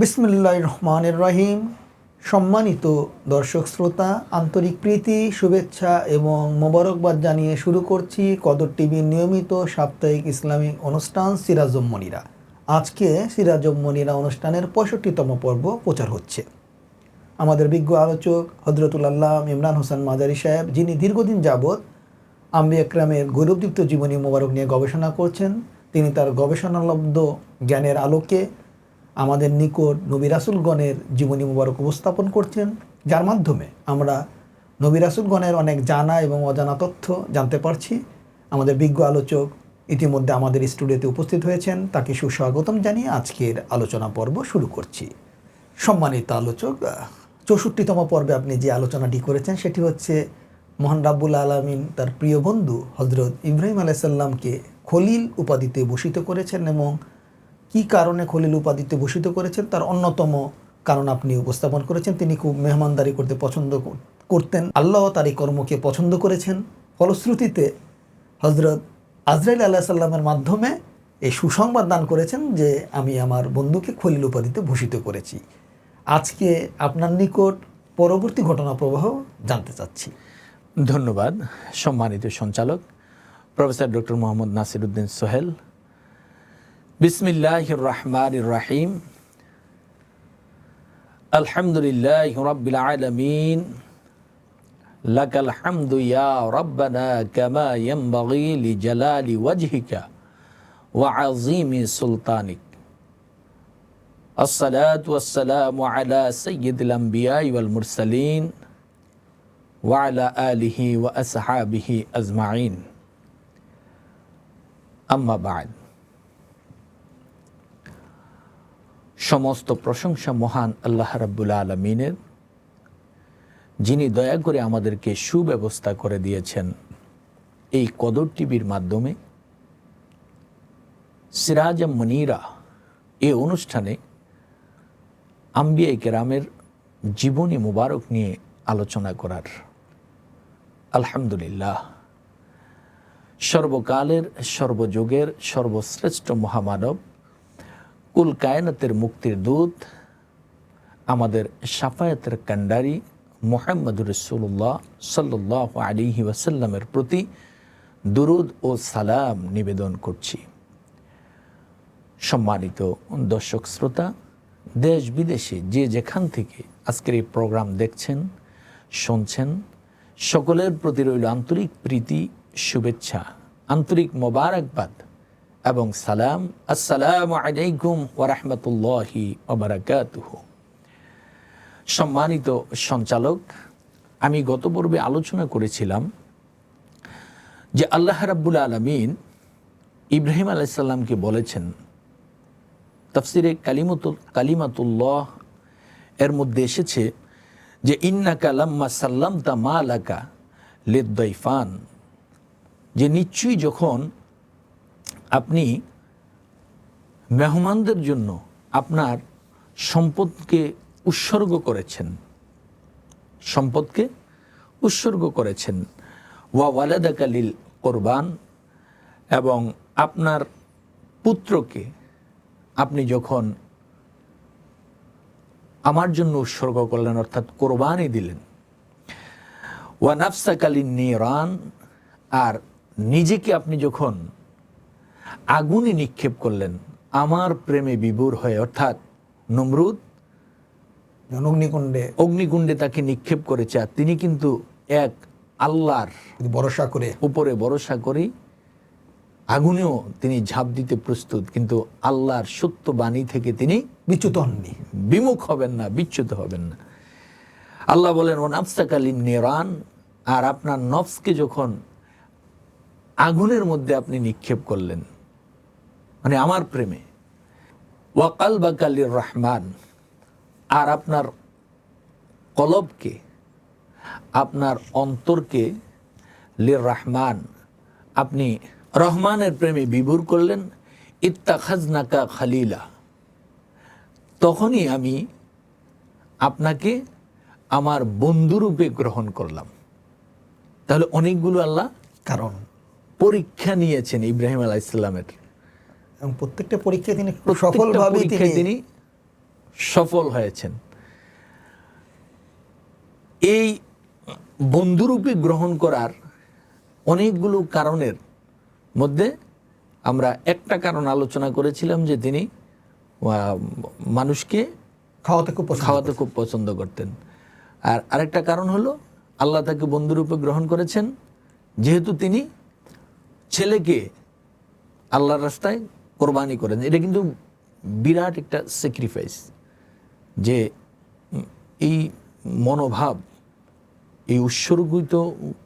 বিসমুল্লাহ রহমানের রহিম। সম্মানিত দর্শক শ্রোতা, আন্তরিক প্রীতি, শুভেচ্ছা এবং মোবারকবাদ জানিয়ে শুরু করছি কদর টিভির নিয়মিত সাপ্তাহিক ইসলামিক অনুষ্ঠান সিরাজম মনিরা আজকে সিরাজম মনিরা অনুষ্ঠানের পঁয়ষট্টিতম পর্ব প্রচার হচ্ছে। আমাদের বিজ্ঞ আলোচক হজরতুল আল্লাহ ইমরান হোসেন মাজারি সাহেব, যিনি দীর্ঘদিন যাবৎ আম্বি একরামের গৌরবদীপ্ত জীবনী মোবারক নিয়ে গবেষণা করছেন, তিনি তার গবেষণালব্ধ জ্ঞানের আলোকে আমাদের নিকট নবী রাসুলগণের জীবনী মোবারক উপস্থাপন করছেন, যার মাধ্যমে আমরা নবী রাসুলগণের অনেক জানা এবং অজানা তথ্য জানতে পারছি। আমাদের বিজ্ঞ আলোচক ইতিমধ্যে আমাদের স্টুডিওতে উপস্থিত হয়েছেন, তাকে সুস্বাগতম জানিয়ে আজকের আলোচনা পর্ব শুরু করছি। সম্মানিত আলোচক, চৌষট্টিতম পর্বে আপনি যে আলোচনাটি করেছেন, সেটি হচ্ছে মহান রাব্বুল আলমিন তার প্রিয় বন্ধু হজরত ইব্রাহিম আলাইসাল্লামকে খলিল উপাধিতে ভূষিত করেছেন এবং কি কারণে খলিল উপাধিতে ভূষিত করেছেন? তার অন্যতম কারণ আপনি উপস্থাপন করেছেন। তিনি খুব মেহমানদারি করতে পছন্দ করতেন। আল্লাহ তার এই কর্মকে পছন্দ করেছেন। ফলশ্রুতিতে হজরত আজরাইল আল্লাহ সাল্লামের মাধ্যমে এই সুসংবাদ দান করেছেন যে, আমি আমার বন্ধুকে খলিল উপাধিতে ভূষিত করেছি। আজকে আপনার নিকট পরবর্তী ঘটনা প্রবাহ জানতে চাচ্ছি। ধন্যবাদ। সম্মানিত সঞ্চালক, প্রফেসর ডক্টর মোহাম্মদ নাসির উদ্দিন সোহেল بسم الله الرحمن الرحيم الحمد لله رب العالمين لك الحمد يا ربنا كما ينبغي لجلال وجهك وعظيم سلطانك الصلاة والسلام على سيد الأنبياء والمرسلين وعلى آله وأصحابه أجمعين أما بعد সমস্ত প্রশংসা মহান আল্লাহ রাব্বুল আলমিনের, যিনি দয়া করে আমাদেরকে সুব্যবস্থা করে দিয়েছেন এই কদর টিভির মাধ্যমে। সিরাজ মনিরা এ অনুষ্ঠানে আম্বিয়া কেরামের জীবনী মুবারক নিয়ে আলোচনা করার। আলহামদুলিল্লাহ। সর্বকালের, সর্বযুগের, সর্বশ্রেষ্ঠ মহামানব কুল কায়নাতের মুক্তির দূত, আমাদের সাফায়াতের কান্ডারি মোহাম্মদ রসুল্লাহ সাল্লাহ আলিহি ওয়াসাল্লামের প্রতি দুরুদ ও সালাম নিবেদন করছি। সম্মানিত দর্শক শ্রোতা, দেশ বিদেশে যে যেখান থেকে আজকের এই প্রোগ্রাম দেখছেন, শুনছেন, সকলের প্রতি রইল আন্তরিক প্রীতি, শুভেচ্ছা, আন্তরিক মোবারকবাদ। এবং সালাম, আসসালামু আলাইকুম ওরহমতুল্লাহি ওবরাকাতুহ সম্মানিত সঞ্চালক, আমি গত পর্বে আলোচনা করেছিলাম যে আল্লাহ রাব্বুল আলমিন ইব্রাহিম আলাইসাল্লামকে বলেছেন, তাফসিরে কালিমতুল, কালিমাতুল্লাহ এর মধ্যে এসেছে যে, ইন্নাকা লাম্মা সাল্লাম তা মা আলাকা লেদ্দাইফান। যে নিশ্চয়ই যখন আপনি মেহমানদের জন্য আপনার সম্পদকে উৎসর্গ করেছেন। সম্পদকে উৎসর্গ করেছেন। ওয়া ওয়ালাদাকালিল কোরবান এবং আপনার পুত্রকে আপনি যখন আমার জন্য উৎসর্গ করলেন, অর্থাৎ কোরবানি দিলেন। ওয়া নাফসাকালীন নিরান, আর নিজেকে আপনি যখন আগুনে নিক্ষেপ করলেন। আমার প্রেমে বিভোর হয়ে অর্থাৎ নমরুদ অগ্নিকুণ্ডে অগ্নিকুণ্ডে তাকে নিক্ষেপ করেছে আর তিনি কিন্তু এক আল্লাহর ভরসা করে উপরে ভরসা করি আগুনেও তিনি ঝাঁপ দিতে প্রস্তুত কিন্তু আল্লাহর সত্য বাণী থেকে তিনি বিচ্যুত হননি। বিমুখ হবেন না বিচ্যুত হবেন না। আল্লাহ বলেন ও নাফসাকালীন নেরান আর আপনার নফসকে যখন আগুনের মধ্যে আপনি নিক্ষেপ করলেন মানে আমার প্রেমে। ওয়াকাল বাকালির রহমান আর আপনার কলবকে আপনার অন্তরকে লির রহমান আপনি রহমানের প্রেমে বিভোর করলেন ইত্তাখাজনাকা খালিলা। তখনই আমি আপনাকে আমার বন্ধুরূপে গ্রহণ করলাম। তাহলে অনেকগুলো আল্লাহ কারণ। পরীক্ষা নিয়েছেন ইব্রাহিম আলাহ ইসলামের এবং প্রত্যেকটা পরীক্ষায় তিনি সফলভাবে তিনি সফল হয়েছেন। এই বন্ধুরূপে গ্রহণ করার অনেকগুলো কারণের মধ্যে আমরা একটা কারণ আলোচনা করেছিলাম যে তিনি মানুষকে খাওয়াতে খুব খাওয়াতে খুব পছন্দ করতেন। আর আরেকটা কারণ হলো আল্লাহ তাকে বন্ধুরূপে গ্রহণ করেছেন। যেহেতু তিনি ছেলেকে আল্লাহর রাস্তায় কোরবানি করেন। এটা কিন্তু বিরাট একটা স্যাক্রিফাইস যে এই মনোভাব এই উৎসর্গিত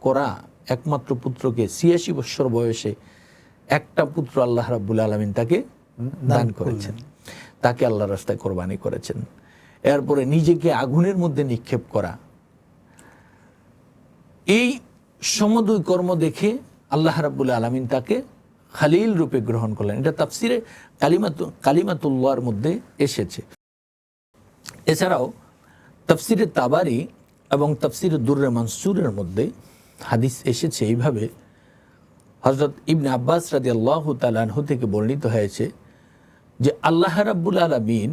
করা একমাত্র পুত্রকে ছিয়াশি বৎসর বয়সে একটা পুত্র আল্লাহ রাব্বুল আলমিন তাকে দান করেছেন। তাকে আল্লাহ রাস্তায় কোরবানি করেছেন। এরপরে নিজেকে আগুনের মধ্যে নিক্ষেপ করা। এই সমদুই কর্ম দেখে আল্লাহ রাব্বুল আলমিন তাকে খালিল রূপে গ্রহণ করলেন। এটা তাফসিরে কালিমাত, কালিমাতুল্লাহর মধ্যে এসেছে। এছাড়াও তাফসিরে তাবারি এবং তাফসিরে দুর্রে মানসুরের মধ্যে হাদিস এসেছে এইভাবে। হজরত ইবনে আব্বাস রাজি আল্লাহ তালানহু থেকে বর্ণিত হয়েছে যে, আল্লাহ রাব্বুল আলমিন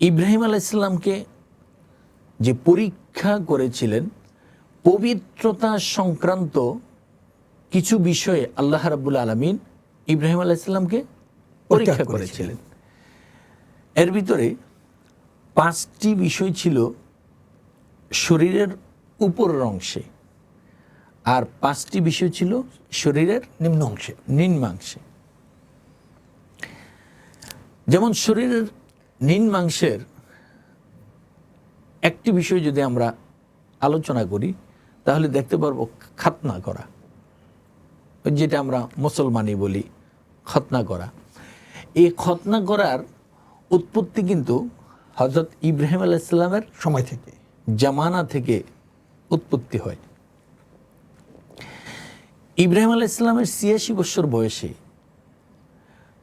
ইব্রাহিম আলাইসাল্লামকে যে পরীক্ষা করেছিলেন, পবিত্রতা সংক্রান্ত কিছু বিষয়ে আল্লাহ রাব্বুল আলমিন ইব্রাহিম আলাইসাল্লামকে পরীক্ষা করেছিলেন। এর ভিতরে পাঁচটি বিষয় ছিল শরীরের উপরের অংশে আর পাঁচটি বিষয় ছিল শরীরের নিম্ন অংশে নিম্নাংশে। যেমন শরীরের নিম্নাংশের একটি বিষয় যদি আমরা আলোচনা করি তাহলে দেখতে পারব খাতনা করা। যেটা আমরা মুসলমানি বলি খতনা করা। এই খতনা করার উৎপত্তি কিন্তু হজরত ইব্রাহিম আলাইসাল্লামের সময় থেকে জামানা থেকে উৎপত্তি হয়। ইব্রাহিম আলাহ ইসলামের ছিয়াশি বছর বয়সে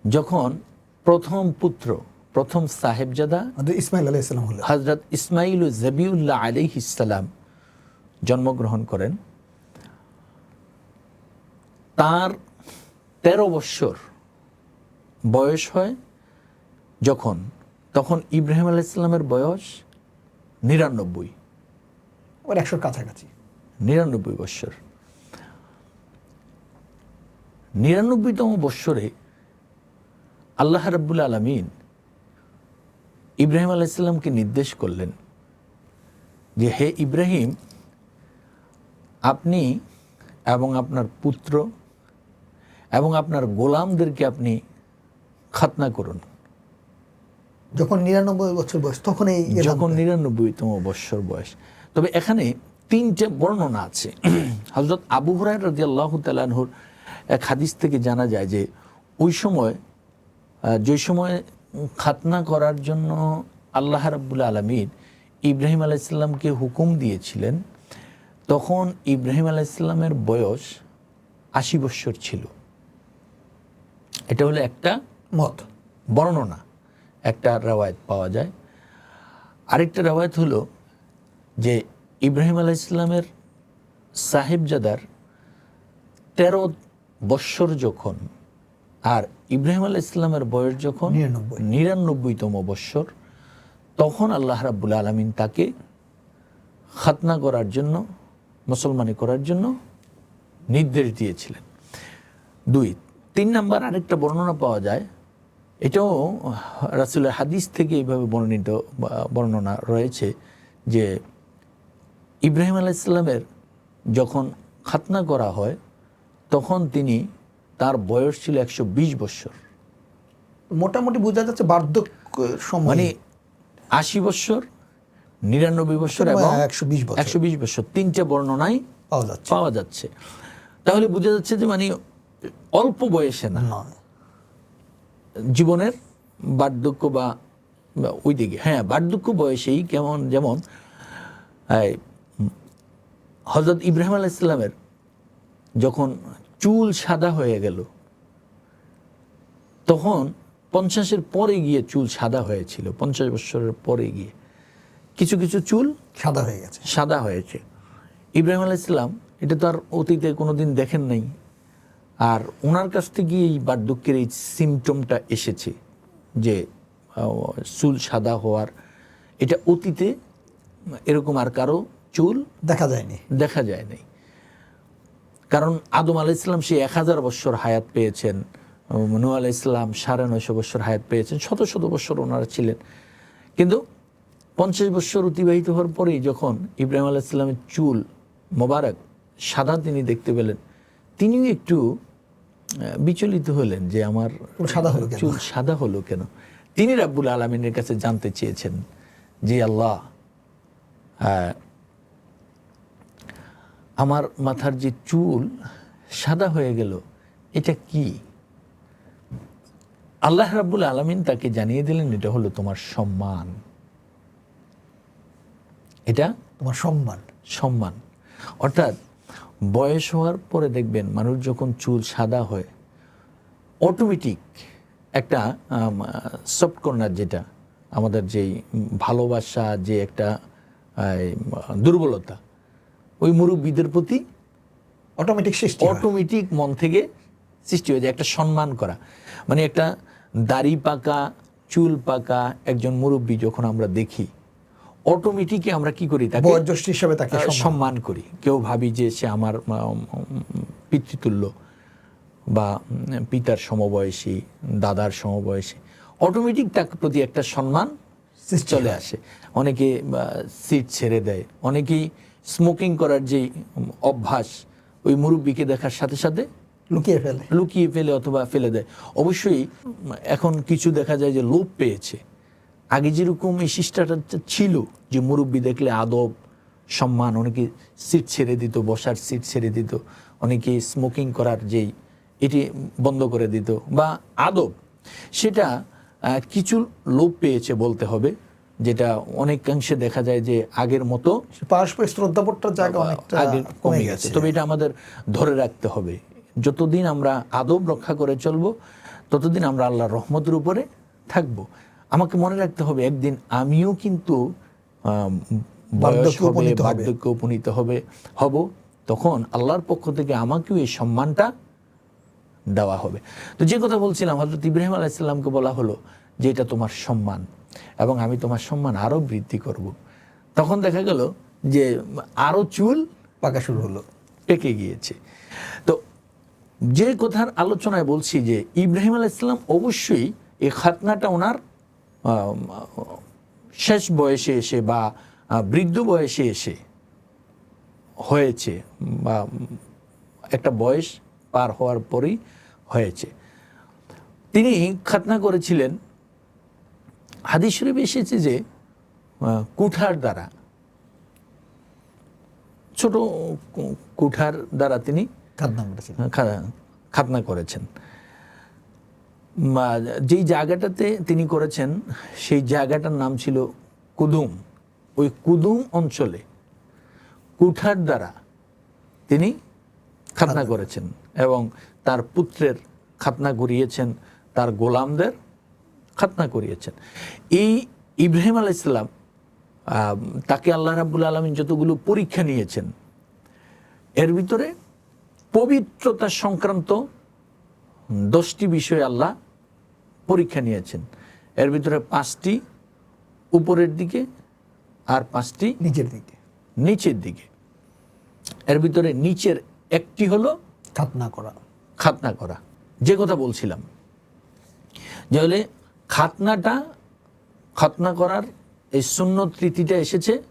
যখন প্রথম পুত্র প্রথম সাহেবজাদা ইসমাইল আলাহ ইসলাম হজরত ইসমাইল জবিউল্লাহ আলী ইসালাম জন্মগ্রহণ করেন। তার তেরো বৎসর বয়স হয় যখন তখন ইব্রাহিম আলাহ ইসলামের বয়স নিরানব্বই। ওর একশোর কাছাকাছি। নিরানব্বই বৎসর। নিরানব্বইতম বৎসরে আল্লাহ রাব্বুল আলমিন ইব্রাহিম আলাইসাল্লামকে নির্দেশ করলেন যে হে ইব্রাহিম আপনি এবং আপনার পুত্র এবং আপনার গোলামদেরকে আপনি খাতনা করুন। যখন নিরানব্বই বছর বয়স তখন এই যখন নিরানব্বইতম বৎসর বয়স। তবে এখানে তিনটে বর্ণনা আছে। হজরত আবু হরাই রাজি আল্লাহ তালাহুর এক হাদিস থেকে জানা যায় যে ওই সময় যে সময় খাতনা করার জন্য আল্লাহ রাব্বুল আলমিন ইব্রাহিম আলাইসাল্লামকে হুকুম দিয়েছিলেন তখন ইব্রাহিম আলাইসাল্লামের বয়স আশি বৎসর ছিল। এটা হলো একটা মত বর্ণনা। একটা রেওয়ায়ত পাওয়া যায়। আরেকটা রেওয়ায়ত হলো যে ইব্রাহিম আলাহ ইসলামের সাহেবজাদার তেরো বৎসর যখন আর ইব্রাহিম আলাহ ইসলামের বয়স যখন নিরানব্বই। নিরানব্বইতম বৎসর তখন আল্লাহ রাব্বুল আলমিন তাকে খাতনা করার জন্য মুসলমানি করার জন্য নির্দেশ দিয়েছিলেন। দুই তিন নাম্বার আরেকটা বর্ণনা পাওয়া যায়। এটাও রাসুলের হাদিস থেকে এইভাবে বর্ণিত বর্ণনা রয়েছে যে ইব্রাহিম আলাইসাল্লামের যখন খাতনা করা হয় তখন তিনি তার বয়স ছিল একশো বিশ বৎসর মোটামুটি বোঝা যাচ্ছে বার্ধক্য মানে আশি বৎসর নিরানব্বই বৎসর এবং একশো বিশ বছর। একশো বিশ বৎসর তিনটে বর্ণনায় পাওয়া যাচ্ছে। পাওয়া যাচ্ছে। তাহলে বোঝা যাচ্ছে যে মানে অল্প বয়সে না জীবনের বার্ধক্য বা ওই দিকে হ্যাঁ বার্ধক্য বয়সেই কেমন যেমন হজরত ইব্রাহিম আলাহ ইসলামের যখন চুল সাদা হয়ে গেল তখন পঞ্চাশের পরে গিয়ে চুল সাদা হয়েছিল পঞ্চাশ বছরের পরে গিয়ে। কিছু কিছু চুল সাদা হয়ে গেছে। সাদা হয়েছে। ইব্রাহিম আলাহ ইসলাম এটা তো আর অতীতে কোনো দিন দেখেন নাই। আর ওনার কাছ থেকে এই বার্ধক্যের এই সিমটমটা এসেছে যে চুল সাদা হওয়ার। এটা অতীতে এরকম আর কারও চুল দেখা যায়নি। দেখা যায় নাই কারণ আদম আলাহ ইসলাম সে এক হাজার বৎসর হায়াত পেয়েছেন নু আলাহ ইসলাম সাড়ে নয়শো বৎসর হায়াত পেয়েছেন শত শত বৎসর ওনারা ছিলেন। কিন্তু পঞ্চাশ বৎসর অতিবাহিত হওয়ার পরেই যখন ইব্রাহিম আলাহ ইসলামের চুল মোবারক সাদা তিনি দেখতে পেলেন তিনিও একটু বিচলিত হলেন যে আমার সাদা হলো চুল সাদা হলো কেন? তিনি রাব্বুল আলমিনের কাছে জানতে চেয়েছেন যে আল্লাহ আমার মাথার যে চুল সাদা হয়ে গেল এটা কি? আল্লাহ রাব্বুল আলমিন তাকে জানিয়ে দিলেন এটা হলো তোমার সম্মান। এটা তোমার সম্মান। সম্মান। অর্থাৎ বয়স হওয়ার পরে দেখবেন মানুষ যখন চুল সাদা হয় অটোমেটিক একটা সফট কর্নার যেটা আমাদের যেই ভালোবাসা যে একটা দুর্বলতা ওই মুরব্বীদের প্রতি অটোমেটিক সৃষ্টি অটোমেটিক মন থেকে সৃষ্টি হয়ে যায় একটা সম্মান করা। মানে একটা দাড়ি পাকা চুল পাকা একজন মুরব্বী যখন আমরা দেখি অটোমেটিকই আমরা কি করি তাকে বয়োজ্যেষ্ঠ হিসেবে তাকে সম্মান। করি। কেউ ভাবি যে সে আমার পিতৃতুল্য বা পিতার সমবয়সী দাদার সমবয়সী। অটোমেটিক তার প্রতি একটা সম্মান চলে আসে। অনেকে সিট ছেড়ে দেয়। অনেকেই স্মোকিং করার যে অভ্যাস ওই মুরব্বীকে দেখার সাথে সাথে লুকিয়ে ফেলে। লুকিয়ে ফেলে অথবা ফেলে দেয়। অবশ্যই এখন কিছু দেখা যায় যে লোপ পেয়েছে। আগে যেরকম এই শিষ্টাচারটা ছিল যে মুরব্বী দেখলে আদব সম্মান অনেকে সিট ছেড়ে দিত বসার সিট ছেড়ে দিত অনেকে স্মোকিং করার যেই এটি বন্ধ করে দিত বা আদব। সেটা কিছু লোপ পেয়েছে বলতে হবে যেটা অনেকাংশে দেখা যায় যে আগের মতো পারস্পরিক শ্রদ্ধাবোধটার জায়গা অনেকটা আগে কমে গেছে। তবে এটা আমাদের ধরে রাখতে হবে। যতদিন আমরা আদব রক্ষা করে চলবো ততদিন আমরা আল্লাহর রহমতের উপরে থাকব। আমাকে মনে রাখতে হবে একদিন আমিও কিন্তু। বার্ধক্যে উপনীত হবে হব তখন আল্লাহর পক্ষ থেকে আমাকেও এই সম্মানটা দেওয়া হবে তো যে কথা বলছিলাম হজরত ইব্রাহিম আলাইসাল্লামকে বলা হলো যে এটা তোমার সম্মান এবং আমি তোমার সম্মান আরও বৃদ্ধি করব। তখন দেখা গেল যে আরও চুল পাকা শুরু হলো পেকে গিয়েছে তো যে কথার আলোচনায় বলছি যে ইব্রাহিম আলাইসাল্লাম অবশ্যই এই খাতনাটা ওনার শেষ বয়সে এসে বা বৃদ্ধ বয়সে এসে হয়েছে বা একটা বয়স পার হওয়ার পরেই হয়েছে। তিনি খাতনা করেছিলেন হাদিস শরীফে এসেছে যে কুঠার দ্বারা ছোট কুঠার দ্বারা তিনি খাতনা করেছেন খাতনা করেছেন। যেই জায়গাটাতে তিনি করেছেন সেই জায়গাটার নাম ছিল কুদুম। ওই কুদুম অঞ্চলে কুঠার দ্বারা তিনি খাতনা করেছেন এবং তার পুত্রের খাতনা করিয়েছেন তার গোলামদের খাতনা করিয়েছেন। এই ইব্রাহিম আলাইসাল্লাম ইসলাম তাকে আল্লাহ রাবুল আলমিন যতগুলো পরীক্ষা নিয়েছেন এর ভিতরে পবিত্রতা সংক্রান্ত দশটি বিষয় আল্লাহ পরীক্ষা নিয়েছেন। এর ভিতরে পাঁচটি উপরের দিকে আর পাঁচটি নিচের দিকে। নিচের দিকে। এর ভিতরে নিচের একটি হলো খাতনা করা। খাতনা করা। যে কথা বলছিলাম যে হলে খাতনাটা খাতনা করার এই শূন্য রীতিটা এসেছে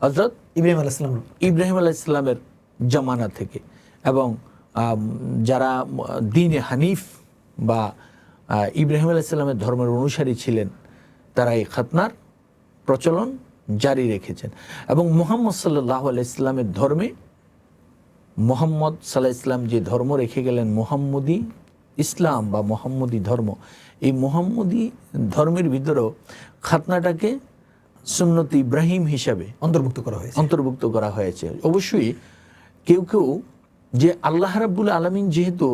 হজরত ইব্রাহিম আলাইসালাম ইব্রাহিম আলাহ ইসলামের জামানা থেকে এবং যারা দিনে হানিফ বা ইব্রাহিম আলাহ ইসলামের ধর্মের অনুসারী ছিলেন তারা এই খাতনার প্রচলন জারি রেখেছেন। এবং মোহাম্মদ সাল্লাহ আলাহ ইসলামের ধর্মে মোহাম্মদ সাল্লাহ ইসলাম যে ধর্ম রেখে গেলেন মোহাম্মদী ইসলাম বা মোহাম্মদী ধর্ম এই মোহাম্মদী ধর্মের ভিতরেও খাতনাটাকে সুন্নত ইব্রাহিম হিসাবে অন্তর্ভুক্ত করা হয়েছে। অন্তর্ভুক্ত করা হয়েছে। অবশ্যই কেউ কেউ যে আল্লাহ রাব্বুল আলমিন যেহেতু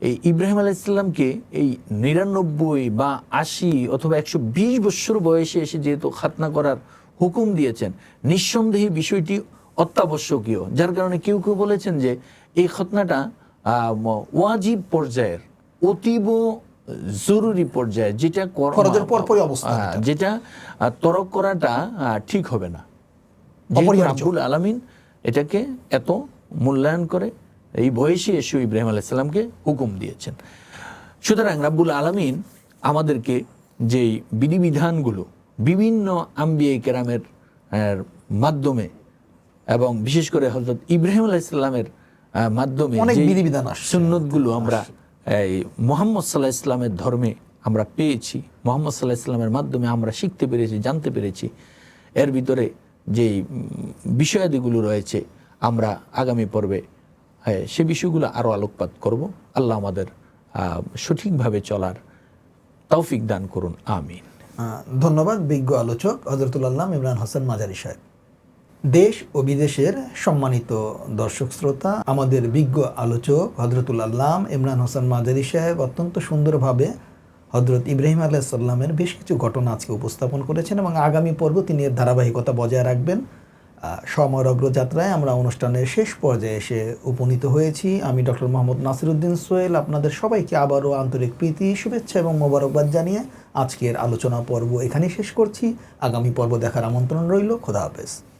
এই ইব্রাহিম আলাইসাল্লামকে এই নিরানব্বই বা আশি অথবা একশো বিশ বৎসর বয়সে এসে যেহেতু খাতনা করার হুকুম দিয়েছেন নিঃসন্দেহে বিষয়টি অত্যাবশ্যকীয়। যার কারণে কেউ কেউ বলেছেন যে এই খতনাটা ওয়াজিব পর্যায়ের অতীব জরুরি পর্যায়ে যেটা যেটা তরক করাটা ঠিক হবে না। আলামিন এটাকে এত মূল্যায়ন করে এই বয়সে এসে ইব্রাহিম আলাইসাল্লামকে হুকুম দিয়েছেন। সুতরাং রাব্বুল আলামিন আমাদেরকে যেই বিধিবিধানগুলো বিভিন্ন আম্বিয়ে কেরামের মাধ্যমে এবং বিশেষ করে হজরত ইব্রাহিম আলাইসাল্লামের মাধ্যমে অনেক যেই বিধিবিধান সুন্নতগুলো আমরা এই মোহাম্মদ সাল্লাহ ইসলামের ধর্মে আমরা পেয়েছি মোহাম্মদ সাল্লাহ ইসলামের মাধ্যমে আমরা শিখতে পেরেছি জানতে পেরেছি। এর ভিতরে যে বিষয়াদিগুলো রয়েছে আমরা আগামী পর্বে হ্যাঁ, সে বিষয়গুলো আরও আলোকপাত করব। আল্লাহ আমাদের সঠিকভাবে চলার তৌফিক দান করুন। আমিন। ধন্যবাদ বিজ্ঞ আলোচক হজরতুল্লাহ ইমরান হোসেন মাজারি সাহেব। দেশ ও বিদেশের সম্মানিত দর্শক শ্রোতা আমাদের বিজ্ঞ আলোচক হজরতুল্লাহ ইমরান হোসেন মাজারি সাহেব অত্যন্ত সুন্দরভাবে হজরত ইব্রাহিম আলাইসাল্লামের বেশ কিছু ঘটনা আজকে উপস্থাপন করেছেন এবং আগামী পর্ব তিনি এর ধারাবাহিকতা বজায় রাখবেন। সময়ের অগ্রযাত্রায় আমরা অনুষ্ঠানের শেষ পর্যায়ে এসে উপনীত হয়েছি। আমি ডক্টর মোহাম্মদ নাসিরুদ্দিন সোহেল, আপনাদের সবাইকে আবারও আন্তরিক প্রীতি, শুভেচ্ছা এবং মোবারকবাদ জানিয়ে আজকের আলোচনা পর্ব এখানেই শেষ করছি। আগামী পর্ব দেখার আমন্ত্রণ রইল। খোদা হাফেজ।